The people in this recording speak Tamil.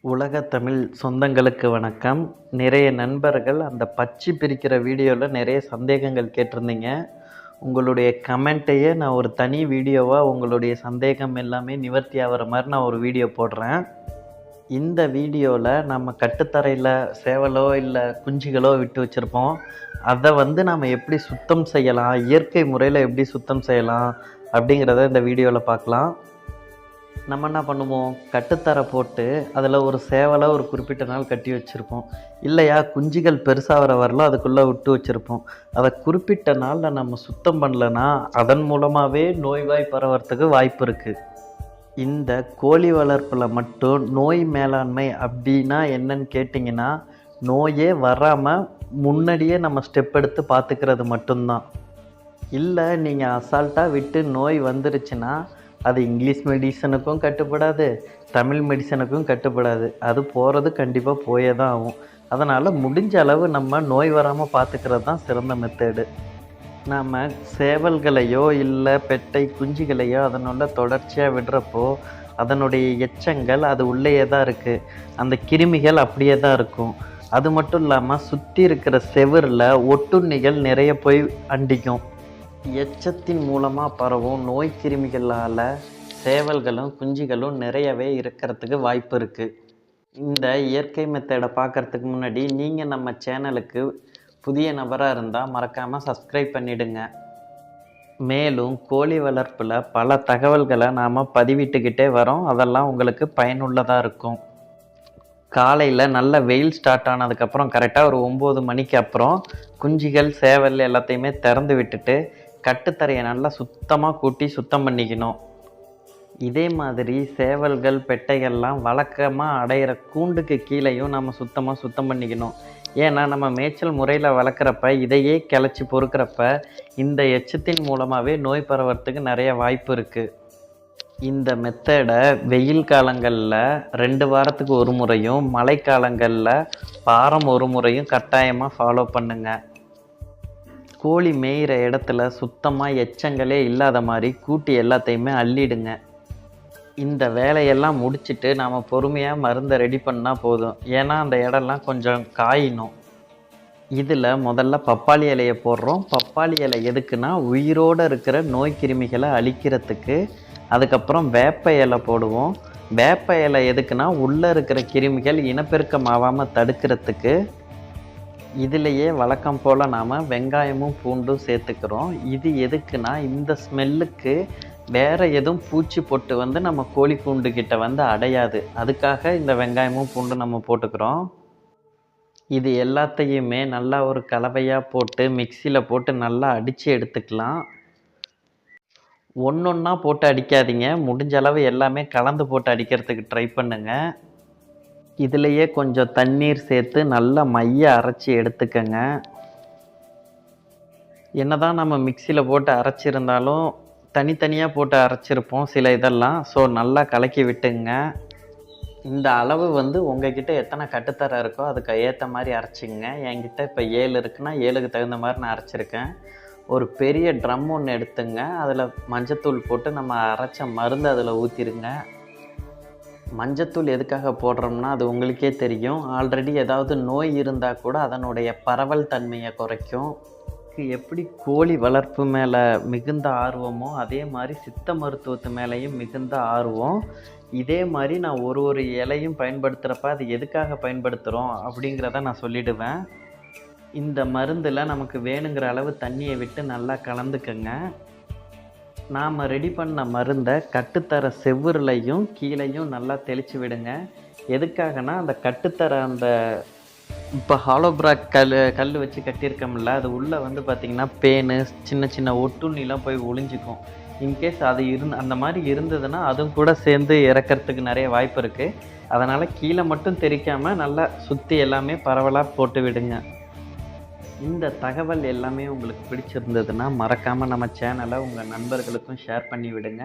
உலக தமிழ் சொந்தங்களுக்கு வணக்கம். நிறைய நண்பர்கள் அந்த பச்சி பிரிக்கிற வீடியோவில் நிறைய சந்தேகங்கள் கேட்டிருந்தீங்க. உங்களுடைய கமெண்ட்டையே நான் ஒரு தனி வீடியோவாக உங்களுடைய சந்தேகம் எல்லாமே நிவர்த்தி ஆகிற மாதிரி நான் ஒரு வீடியோ போடுறேன். இந்த வீடியோவில் நம்ம கட்டுத்தரையில் சேவலோ இல்லை குஞ்சுகளோ விட்டு வச்சுருப்போம். அதை வந்து நம்ம எப்படி சுத்தம் செய்யலாம்? இயற்கை முறையில் எப்படி சுத்தம் செய்யலாம்? அப்படிங்கிறத இந்த வீடியோவில் பார்க்கலாம் நம்ம என்ன பண்ணுவோம்? கட்டுத்தரை போட்டு அதில் ஒரு சேவலை ஒரு குறிப்பிட்ட நாள் கட்டி வச்சுருப்போம். இல்லையா? குஞ்சுகள் பெருசாகிற வரலாம் அதுக்குள்ளே விட்டு வச்சுருப்போம். அதை குறிப்பிட்ட நாளில் நம்ம சுத்தம் பண்ணலன்னா அதன் மூலமாகவே நோய்வாய் பரவறதுக்கு வாய்ப்பு இருக்குது இந்த கோழி வளர்ப்பில் மட்டும் நோய் மேலாண்மை அப்படின்னா என்னன்னு கேட்டிங்கன்னா நோயே வராமல் முன்னாடியே நம்ம ஸ்டெப் எடுத்து பார்த்துக்கிறது மட்டும்தான். இல்லை நீங்கள் அசால்ட்டாக விட்டு நோய் வந்துருச்சுன்னா அது இங்கிலீஷ் மெடிசனுக்கும் கட்டுப்படாது தமிழ் மெடிசனுக்கும் கட்டுப்படாது. அது போகிறது கண்டிப்பாக போயே தான் ஆகும். அதனால் முடிஞ்ச அளவு நம்ம நோய் வராமல் பார்த்துக்கிறது தான் சிறந்த மெத்தேடு நாம் சேவல்களையோ இல்லை பெட்டை குஞ்சுகளையோ அதனோட தொடர்ச்சியாக விடுறப்போ அதனுடைய எச்சங்கள் அது உள்ளேயே தான் இருக்குது அந்த கிருமிகள் அப்படியே தான் இருக்கும். அது மட்டும் இல்லாமல் சுற்றி இருக்கிற செவுரில் ஒட்டுண்ணிகள் நிறைய போய் அண்டிக்கும். எச்சத்தின் மூலமாக பரவும் நோய் கிருமிகளால் சேவல்களும் குஞ்சுகளும் நிறையவே இருக்கிறதுக்கு வாய்ப்பு இருக்குது இந்த இயற்கை மெத்தடை பார்க்குறதுக்கு முன்னாடி நீங்கள் நம்ம சேனலுக்கு புதிய நபராக இருந்தால் மறக்காமல் சப்ஸ்கிரைப் பண்ணிடுங்க. மேலும் கோழி வளர்ப்பில் பல தகவல்களை நாம் பதிவிட்டுக்கிட்டே வரோம். அதெல்லாம் உங்களுக்கு பயனுள்ளதாக இருக்கும். காலையில் நல்ல வெயில் ஸ்டார்ட் ஆனதுக்கப்புறம் கரெக்டாக ஒரு ஒம்பது மணிக்கு அப்புறம் குஞ்சுகள் சேவல் எல்லாத்தையுமே திறந்து விட்டுட்டு கட்டுத்தரையை நல்லா சுத்தமாக கூட்டி சுத்தம் பண்ணிக்கணும். இதே மாதிரி சேவல்கள் பெட்டைகள்லாம் வழக்கமாக அடையிற கூண்டுக்கு கீழேயும் நம்ம சுத்தமாக சுத்தம் பண்ணிக்கணும். ஏன்னா நம்ம மேய்ச்சல் முறையில் வளர்க்குறப்ப இதையே கிளச்சி பொறுக்கிறப்ப இந்த எச்சத்தின் மூலமாகவே நோய் பரவறதுக்கு நிறைய வாய்ப்பு இருக்குது இந்த மெத்தடை வெயில் காலங்களில் ரெண்டு வாரத்துக்கு ஒரு முறையும் மழைக்காலங்களில் வாரம் ஒரு முறையும் கட்டாயமாக ஃபாலோ பண்ணுங்கள் கோழி மேயிற இடத்துல சுத்தமாக எச்சங்களே இல்லாத மாதிரி கூட்டி எல்லாத்தையுமே அள்ளிடுங்க. இந்த வேலையெல்லாம் முடிச்சுட்டு நாம் பொறுமையாக மருந்தை ரெடி பண்ணால் போதும். ஏன்னா அந்த இடம்லாம் கொஞ்சம் காயினும் இதில் முதல்ல பப்பாளி இலையை போடுறோம். பப்பாளி இலை எதுக்குன்னா உயிரோடு இருக்கிற நோய் கிருமிகளை அழிக்கிறதுக்கு. அதுக்கப்புறம் வேப்ப இலை போடுவோம். வேப்ப இலை எதுக்குன்னா உள்ளே இருக்கிற கிருமிகள் இனப்பெருக்கம் ஆகாமல் தடுக்கிறதுக்கு. இதுலேயே வழக்கம் போல் நாம் வெங்காயமும் பூண்டும் சேர்த்துக்கிறோம். இது எதுக்குன்னா இந்த ஸ்மெல்லுக்கு வேறு எதுவும் பூச்சி பொட்டு வந்து நம்ம கோழி கூண்டு கிட்ட வந்து அடையாது. அதுக்காக இந்த வெங்காயமும் பூண்டும் நம்ம போட்டுக்கிறோம். இது எல்லாத்தையுமே நல்லா ஒரு கலவையாக போட்டு மிக்சியில் போட்டு நல்லா அடித்து எடுத்துக்கலாம். ஒன்றொன்னா போட்டு அடிக்காதீங்க. முடிஞ்ச அளவு எல்லாமே கலந்து போட்டு அடிக்கிறதுக்கு ட்ரை பண்ணுங்கள் இதுலேயே கொஞ்சம் தண்ணீர் சேர்த்து நல்லா மைய அரைச்சி எடுத்துக்கங்க. என்னதான் நம்ம மிக்சியில் போட்டு அரைச்சிருந்தாலும் தனித்தனியாக போட்டு அரைச்சிருப்போம் சில இதெல்லாம். ஸோ நல்லா கலக்கி விட்டுங்க. இந்த அளவு வந்து உங்ககிட்ட எத்தனை கட்டுத்தரம் இருக்கோ அதுக்கு ஏற்ற மாதிரி அரைச்சிங்க. என்கிட்ட இப்போ ஏழு இருக்குன்னா ஏழுக்கு தகுந்த மாதிரி நான் அரைச்சிருக்கேன். ஒரு பெரிய ட்ரம் ஒன்று எடுத்துங்க. அதில் மஞ்சத்தூள் போட்டு நம்ம அரைச்ச மருந்து அதில் ஊற்றிருங்க மஞ்சத்தூள் எதுக்காக போடுறோம்னா அது உங்களுக்கே தெரியும். ஆல்ரெடி ஏதாவது நோய் இருந்தால் கூட அதனுடைய பரவல் தன்மையை குறைக்கும். எப்படி கோழி வளர்ப்பு மேலே மிகுந்த ஆர்வமோ அதே மாதிரி சித்த மருத்துவத்து மேலேயும் மிகுந்த ஆர்வம். இதே மாதிரி நான் ஒரு ஒரு இலையும் பயன்படுத்துகிறப்ப அது எதுக்காக பயன்படுத்துகிறோம் அப்படிங்கிறத நான் சொல்லிடுவேன். இந்த மருந்தில் நமக்கு வேணுங்கிற அளவு தண்ணியை விட்டு நல்லா கலந்துக்கங்க. நாம் ரெடி பண்ண மருந்தை கட்டுத்தர செவ்வறுலையும் கீழையும் நல்லா தெளித்து விடுங்க. எதுக்காகனா அந்த கட்டுத்தர அந்த இப்போ ஹாலோபிராக் கல் கல் வச்சு கட்டியிருக்கோம்ல அது உள்ளே வந்து பார்த்திங்கன்னா பேனு சின்ன சின்ன ஒட்டுண்ணிலாம் போய் ஒளிஞ்சிக்கும். இன்கேஸ் அது இருந் அந்த மாதிரி இருந்ததுன்னா அதுவும் கூட சேர்ந்து இறக்கறதுக்கு நிறைய வாய்ப்பு இருக்குது அதனால் கீழே மட்டும் தெரிக்காமல் நல்லா சுற்றி எல்லாமே பரவலாக போட்டு விடுங்க. இந்த தகவல் எல்லாமே உங்களுக்கு பிடிச்சிருந்ததுன்னா மறக்காமல் நம்ம சேனலை உங்கள் நண்பர்களுக்கும் ஷேர் பண்ணி விடுங்க.